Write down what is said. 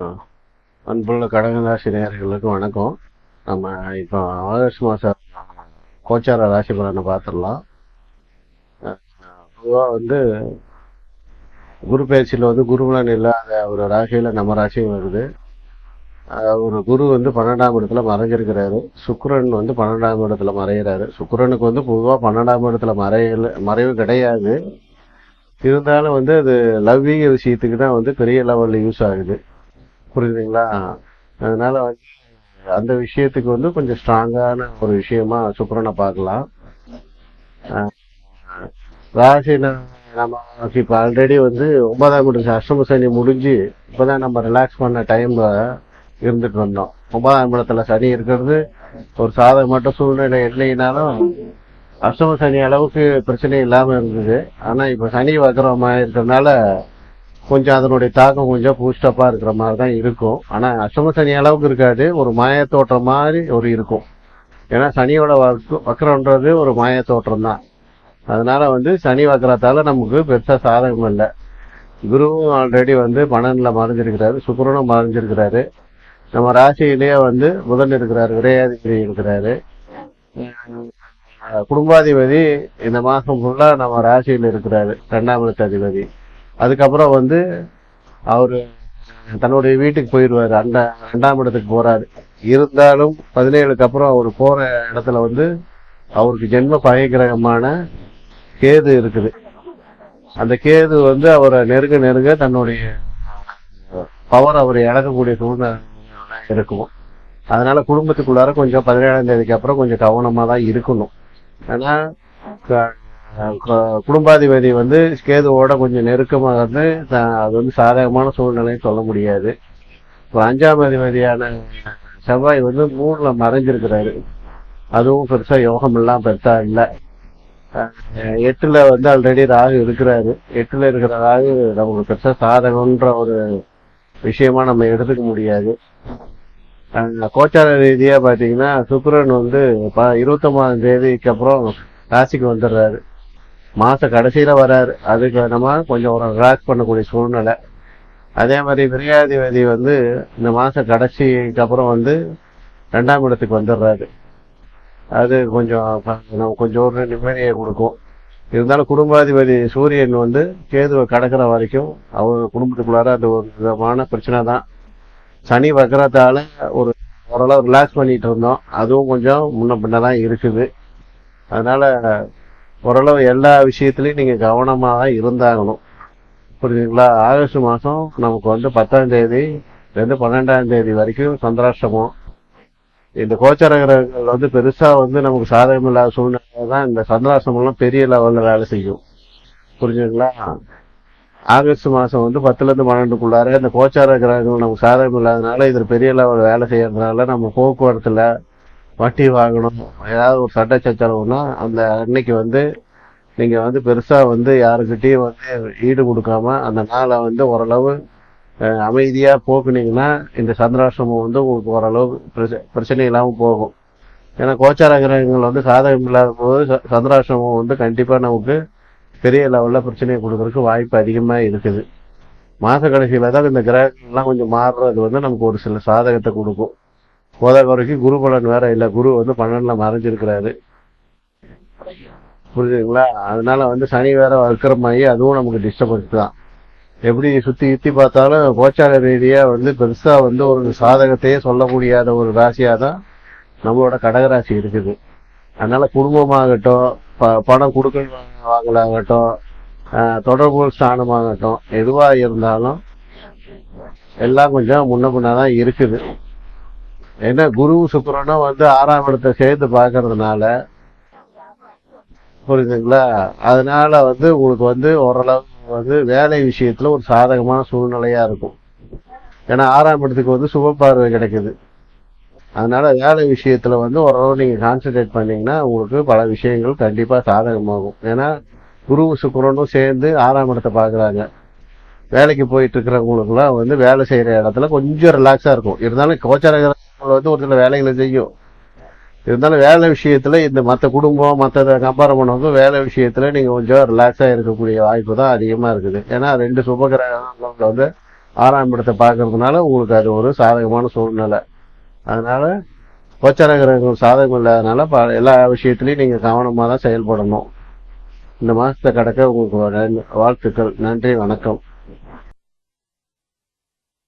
அன்புள்ள கடகராசி நேயர்களுக்கு வணக்கம். நம்ம இப்போ ஆகஸ்ட் மாதம் கோச்சார ராசி பலனை பார்த்துடலாம். பொதுவாக வந்து குரு பயிற்சியில் வந்து குருபலன் இல்லாத ஒரு ராசியில் நம்ம ராசியும் வருது. ஒரு குரு வந்து பன்னெண்டாம் இடத்துல மறைஞ்சிருக்கிறாரு. சுக்கரன் வந்து பன்னெண்டாம் இடத்துல மறைகிறாரு சுக்கரனுக்கு வந்து பொதுவாக பன்னெண்டாம் இடத்துல மறையல மறைவு கிடையாது. இருந்தாலும் வந்து அது லவ்விக விஷயத்துக்கு தான் வந்து பெரிய லெவலில் யூஸ் ஆகுது. புரியுதுங்களா? அதனால வந்து அந்த விஷயத்துக்கு வந்து கொஞ்சம் ஸ்ட்ராங்கான ஒரு விஷயமா சுக்கிரனை பார்க்கலாம். அஹ் ராசி ந- நம்ம இப்போ ஆல்ரெடி வந்து ஒன்பதாம் இடம் அஷ்டம சனி முடிஞ்சு இப்போதான் நம்ம ரிலாக்ஸ் பண்ண டைம்ல இருந்துட்டு வந்தோம். ஒன்பதாம் இடத்துல சனி இருக்கிறது. ஒரு சாதகமற்ற சூழ்நிலை இல்லைனாலும் அஷ்டம சனி அளவுக்கு பிரச்சனை இல்லாம இருந்தது. ஆனா இப்ப சனி வக்கரமா இருக்கிறதுனால கொஞ்சம் அதனுடைய தாக்கம் கொஞ்சம் பூஸ்டப்பா இருக்கிற மாதிரி தான் இருக்கும். ஆனா அஷ்டம சனி அளவுக்கு இருக்காது. ஒரு மாய தோற்றம் மாதிரி ஒரு இருக்கும். ஏன்னா சனியோட வக்கு- வக்கரம்ன்றது ஒரு மாய தோற்றம் தான். அதனால வந்து சனி வக்கரத்தால நமக்கு பெருசா சாதகம் இல்லை. குருவும் ஆல்ரெடி வந்து பன்னெண்டுல மறைஞ்சிருக்கிறாரு. சுக்கரனும் மறைஞ்சிருக்கிறாரு. நம்ம ராசியிலேயே வந்து புதன் இருக்கிறாரு விரையாதிபதி இருக்கிறாரு. குடும்பாதிபதி இந்த மாசம் ஃபுல்லா நம்ம ராசியில் இருக்கிறாரு. ரெண்டாம் அதிபதி. அதுக்கப்புறம் வந்து அவர் தன்னுடைய வீட்டுக்கு போயிடுவார். அந்த ரெண்டாம் இடத்துக்கு போறாரு. இருந்தாலும் பதினேழுக்கு அப்புறம் அவர் போற இடத்துல வந்து அவருக்கு ஜென்ம பகை கிரகமான கேது இருக்குது. அந்த கேது வந்து அவரை நெருங்க நெருங்க தன்னுடைய பவர் அவரை இழக்கக்கூடிய சூழ்நிலை இருக்கும். அதனால குடும்பத்துக்குள்ளார கொஞ்சம் பதினேழாம் தேதிக்கு அப்புறம் கொஞ்சம் கவனமா தான் இருக்கணும். ஏன்னா குடும்பாதிபதி வந்து கேதுவோட கொஞ்சம் நெருக்கமாக இருந்து அது வந்து சாதகமான சூழ்நிலைன்னு சொல்ல முடியாது. இப்போ அஞ்சாம் அதிபதியான செவ்வாய் வந்து மூணுல மறைஞ்சிருக்கிறாரு. அதுவும் பெருசா யோகம் எல்லாம் பெருசா இல்லை. எட்டுல வந்து ஆல்ரெடி ராகு இருக்கிறாரு. எட்டுல இருக்கிற ராகு நமக்கு பெருசா சாதகம்ன்ற ஒரு விஷயமா நம்ம எடுத்துக்க முடியாது. கோச்சார ரீதியா பாத்தீங்கன்னா சுக்கரன் வந்து ப- இருபத்தொன்பதாம் தேதிக்கு அப்புறம் ராசிக்கு வந்துடுறாரு. மாச கடைசியில வராரு. அதுக்கு நம்ம கொஞ்சம் ஒரு ரிலாக்ஸ் பண்ணக்கூடிய சூழ்நிலை. அதே மாதிரி விரையாதிபதி வந்து இந்த மாச கடைசிக்கு அப்புறம் வந்து ரெண்டாம் இடத்துக்கு வந்துடுறாரு. அது கொஞ்சம் நம்ம கொஞ்சம் ஒரு நிம்மதியை கொடுக்கும். இருந்தாலும் குடும்பாதிபதி சூரியன் வந்து கேதுவை கடக்கிற வரைக்கும் அவங்க குடும்பத்துக்குள்ளார அது ஒரு விதமான பிரச்சனை தான். சனி வக்கரத்தால ஒரு ஓரளவு ரிலாக்ஸ் பண்ணிட்டு இருந்தோம். அதுவும் கொஞ்சம் முன்ன பின்ன தான் இருக்குது. அதனால ஓரளவு எல்லா விஷயத்துலையும் நீங்க கவனமா தான் இருந்தாகணும். புரியுதுங்களா? ஆகஸ்ட் மாசம் நமக்கு வந்து பத்தாம் தேதி ரெண்டு பன்னெண்டாம் தேதி வரைக்கும் சந்திராஷ்டமம். இந்த கோச்சார கிரகங்கள் வந்து பெருசா வந்து நமக்கு சாதகம் இல்லாத சூழ்நிலை தான் இந்த சந்திராஷ்டமம் எல்லாம் பெரிய லெவல்ல வேலை செய்யும். புரிஞ்சுங்களா ஆகஸ்ட் மாசம் வந்து பத்துல இருந்து பன்னெண்டுக்குள்ளார இந்த கோச்சார கிரகங்கள் நமக்கு சாதகம் இல்லாதனால இதில் பெரிய லெவல் வேலை செய்யறதுனால நம்ம போக்குவரத்துல வட்டி வாங்கணும். ஏதாவது ஒரு சட்ட சச்சரவுனா அந்த அன்னைக்கு வந்து நீங்க வந்து பெருசா வந்து யாருக்கிட்டையும் வந்து ஈடு கொடுக்காம அந்த நாளை வந்து ஓரளவு அமைதியாக அமைதியா போக்குனீங்கன்னா இந்த சந்திராசிரமம் வந்து உங்களுக்கு ஓரளவு பிரச்ச- பிரச்சனை இல்லாம போகும். ஏன்னா கோச்சார கிரகங்கள் வந்து சாதகம் இல்லாத போது ச- சந்திராசிரமம் வந்து கண்டிப்பா நமக்கு பெரிய லெவல்ல பிரச்சனையை கொடுக்கறதுக்கு வாய்ப்பு அதிகமா இருக்குது. மாச கடைசியில தான் இந்த கிரகங்கள்லாம் கொஞ்சம் மாறுறது வந்து நமக்கு ஒரு சில சாதகத்தை கொடுக்கும். போத வரைக்கும் குரு பலன் வேற இல்ல. குரு வந்து பன்னெண்டுல மறைஞ்சிருக்கிறாரு. புரியுதுங்களா அதனால வந்து சனி வேற வக்கரமாகி அதுவும் நமக்கு டிஸ்டர்பன்ஸ் தான். எப்படி சுத்தி சுத்தி பார்த்தாலும் கோச்சார ரீதியா வந்து பெருசா வந்து ஒரு சாதகத்தையே சொல்ல முடியாத ஒரு ராசியா தான் நம்மளோட கடகராசி இருக்குது. அதனால குடும்பமாகட்டும் ப- பணம் கொடுக்கல் வாங்கலாகட்டும் தொடர்பு தொடர்புகள் ஸ்தானமாகட்டும் எதுவா இருந்தாலும் எல்லாம் கொஞ்சம் முன்ன பின்ன தான் இருக்குது. ஏன்னா குரு சுக்கரனும் வந்து ஆறாம் இடத்தை சேர்ந்து பார்க்கறதுனால புரியுதுங்களா? அதனால வந்து உங்களுக்கு வந்து ஓரளவு வந்து வேலை விஷயத்துல ஒரு சாதகமான சூழ்நிலையா இருக்கும். ஏன்னா ஆறாம் இடத்துக்கு வந்து சுப பார்வை கிடைக்குது. அதனால வேலை விஷயத்துல வந்து ஓரளவு நீங்க கான்சென்ட்ரேட் பண்ணீங்கன்னா உங்களுக்கு பல விஷயங்கள் கண்டிப்பா சாதகமாகும். ஏன்னா குரு சுக்கரனும் சேர்ந்து ஆறாம் இடத்தை பாக்குறாங்க வேலைக்கு போயிட்டு இருக்கிறவங்களுக்குலாம் வந்து வேலை செய்யற இடத்துல கொஞ்சம் ரிலாக்ஸா இருக்கும். இருந்தாலும் கோச்சாரகிற நம்மளை வந்து ஒரு சில வேலைகளை செய்யும். இருந்தாலும் வேலை விஷயத்துல இந்த மற்ற குடும்பம் மற்ற கம்பேர் பண்ணும்போது வேலை விஷயத்துல நீங்க கொஞ்சம் ரிலாக்ஸா இருக்கக்கூடிய வாய்ப்பு தான் அதிகமா இருக்குது. ஏன்னா ரெண்டு சுபகிரகங்கள் வந்து ஆறாம் இடத்தை பார்க்கறதுனால உங்களுக்கு அது ஒரு சாதகமான சூழ்நிலை. அதனால கோச்சார கிரகங்கள் சாதகம் இல்லாதனால எல்லா விஷயத்திலையும் நீங்க கவனமா தான் செயல்படணும். இந்த மாசத்தை கடக்க உங்களுக்கு வாழ்த்துக்கள். நன்றி வணக்கம்.